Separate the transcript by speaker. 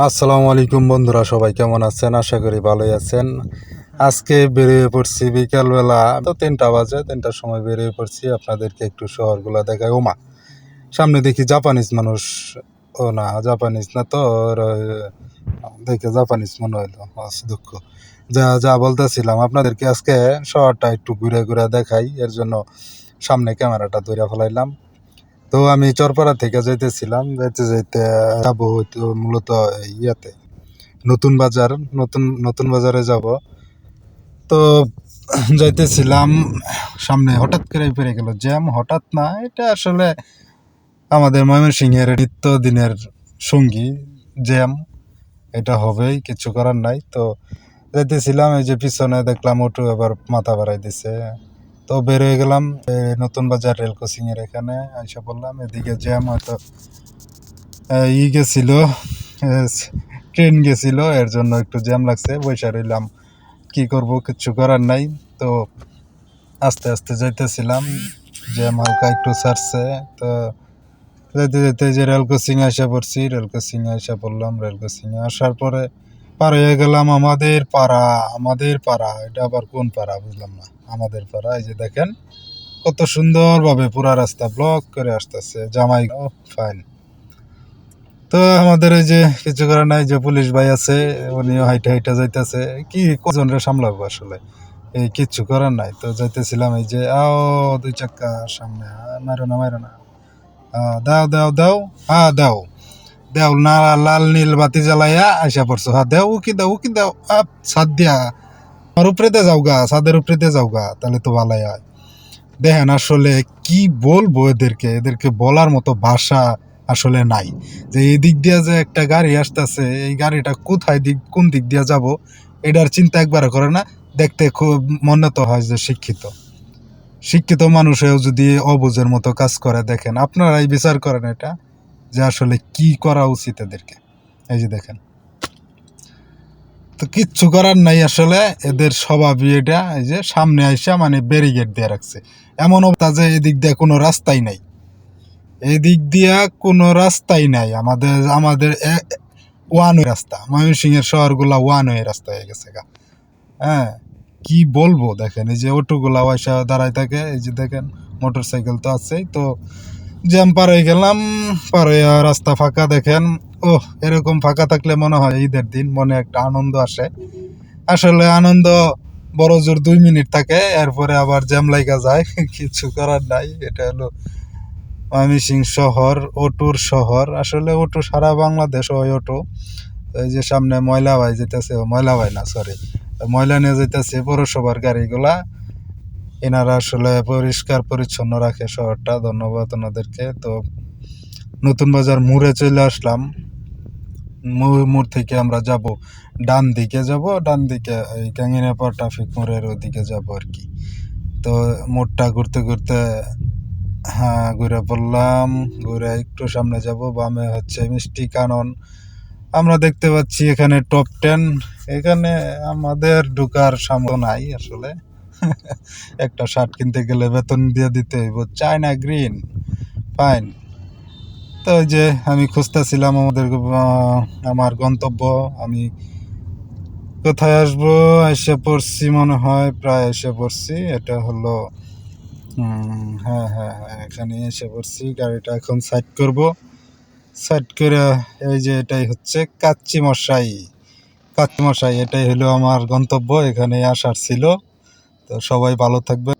Speaker 1: আসসালামু আলাইকুম বন্ধুরা, সবাই কেমন আছেন? আশা করি ভালোই আছেন। আজকে বেরিয়ে পড়ছি বিকালবেলা। তো তিনটা বাজে, তিনটার সময় বেরিয়ে পড়ছি। আপনাদেরকে একটু শহরগুলো দেখায় ওমা, সামনে দেখি জাপানিজ মানুষ। ও না, জাপানিজ না তো দেখে জাপানিজ মনে হইল। দুঃখ। যা যা বলতেছিলাম, আপনাদেরকে আজকে শহরটা একটু ঘুরে ঘুরে দেখাই। এর জন্য সামনে ক্যামেরাটা ধরে ফেলাইলাম। তো আমি চরপাড়া থেকে যাইতেছিলাম, যাইতে যাইতে যাব হয়তো মূলত ইয়াতে। নতুন বাজার, নতুন নতুন বাজারে যাব। তো যাইতেছিলাম, সামনে হঠাৎ করে পেরে গেল জ্যাম, হঠাৎ না, এটা আসলে আমাদের ময়মনসিংহের নিত্য দিনের সঙ্গী, জ্যাম, এটা হবেই, কিছু করার নাই। তো যাইতেছিলাম, এই যে পিছনে দেখলাম ওটু আবার মাথা বাড়াই দিছে। তো বের হয়ে গেলাম নতুন বাজার রেল এর এখানে, আইসা বললাম, এদিকে জ্যাম হয়তো ই গেছিল ট্রেন গেছিল, এর জন্য একটু জ্যাম লাগছে বৈশা রইলাম, কি করব কিচ্ছু করার নাই, তো আস্তে আস্তে যাইতেছিলাম, জ্যাম হালকা একটু ছাড়ছে, তো যাইতে যাইতে যে রেল ক্রসিং আসা পড়ছি, রেল ক্রসিং আসা পড়লাম, রেল ক্রসিং আসার পরে পার হয়ে গেলাম আমাদের পাড়া আমাদের পাড়া, এটা আবার কোন পাড়া বুঝলাম না, আমাদের পাড়া, এই যে দেখেন কত সুন্দরভাবে পুরা রাস্তা ব্লক করে আসতেছে, জামাই ফাইন তো আমাদের এই যে কিছু করার নাই, যে পুলিশ ভাই আছে, উনিও হাইটে হাইটে যাইতেছে, কি কজনরে সামলাবো আসলে? এই কিচ্ছু করার নাই, তো যাইতেছিলাম এই যে, আও, দুই চাক্কা সামনে মারো না মারো না দাও দাও দাও হ্যাঁ দাও। দেও না, লাল নীল বাতি জ্বালাইয়া আইসা পড়ছো। হ্যাঁ দেও, উকি দাও উকি দাও। আপ, ছাদ দিয়া। আমার উপরেতে যাও গা, ছাদের উপরেতে যাও গা, তাহলে তো ভালাই হয়। দেখেন আসলে কি বলব এদেরকে এদেরকে বলার মতো ভাষা আসলে নাই। যে এই দিক দিয়ে যে একটা গাড়ি আসতেছে, এই গাড়িটা কোথায় দিক, কোন দিক দিয়ে যাব, এটার চিন্তা একবার করে না। দেখতে খুব, মনে তো হয় যে শিক্ষিত। শিক্ষিত মানুষেও যদি অবুঝের মতো কাজ করে, দেখেন, আপনারাই বিচার করেন এটা। যে আসলে কি করা উচিত এদেরকে? এই যে দেখেন। তো কিচ্ছু করার নাই আসলে, এদের স্বভাবই এটা, এই যে সামনে আইসা মানে ব্যারিকেড দিয়ে রাখছে। এমন অবস্থা যে এদিক দিয়ে কোনো রাস্তাই নাই। এদিক দিয়া কোনো রাস্তাই নাই। আমাদের আমাদের ওয়ান ওয়ে রাস্তা। ময়মনসিংহের শহরগুলা ওয়ান ওয়ে রাস্তা হয়ে গেছে গা। হ্যাঁ কি বলব? দেখেন, এই যে অটোগুলা আইসা দাঁড়ায় থাকে, এই যে দেখেন মোটর সাইকেল তো আছেই, তো জ্যাম পার হয়ে গেলাম, পার হয়ে রাস্তা ফাঁকা দেখেন। ও এরকম ফাঁকা থাকলে মনে হয় ঈদের দিন মনে একটা আনন্দ আসে। আসলে আনন্দ বড় জোর দুই মিনিট থাকে, এরপরে আবার জ্যাম লাইগা যায়, কিছু করার নাই। এটা হলো ময়মনসিং শহর, অটোর শহর। আসলে অটো সারা বাংলাদেশ ওই অটো। এই যে সামনে ময়লা ভাই যেতেছে ময়লা ভাই না সরি ময়লা নিয়ে যেতেছে পৌরসভার গাড়িগুলা। এনারা আসলে পরিষ্কার পরিচ্ছন্ন রাখে শহরটা। ধন্যবাদ ওনাদেরকে। তো নতুন বাজার মোড়ে চলে আসলাম। মোড় থেকে আমরা যাব ডান দিকে যাব। ডান দিকে এই ক্যাঙ্গিনাপা ট্রাফিক মোড়ের ওদিকে যাব আর কি। তো মোড়টা ঘুরতে ঘুরতে হ্যাঁ ঘুরে পড়লাম। ঘুরে একটু সামনে যাব। বামে হচ্ছে মিষ্টি কানন। আমরা দেখতে পাচ্ছি এখানে টপ টেন এখানে আমাদের ঢুকার সামর্থ্য নাই আসলে। একটা শার্ট কিনতে গেলে বেতন দিয়ে দিতে হইব। চায়না গ্রিন ফাইন তো যে আমি খুঁজতেছিলাম আমাদের আমার গন্তব্য, আমি কোথায় আসব? এসে পড়ছি মনে হয়, প্রায় এসে পড়ছি। এটা হলো হ্যাঁ হ্যাঁ হ্যাঁ এখানে এসে পড়ছি। গাড়িটা এখন সাইড করব। সাইড করে এই যে এটাই হচ্ছে কাচ্চি মশাই। কাচ্চি মশাই, এটাই হলো আমার গন্তব্য। এখানে আসার ছিল। সবাই ভালো থাকবে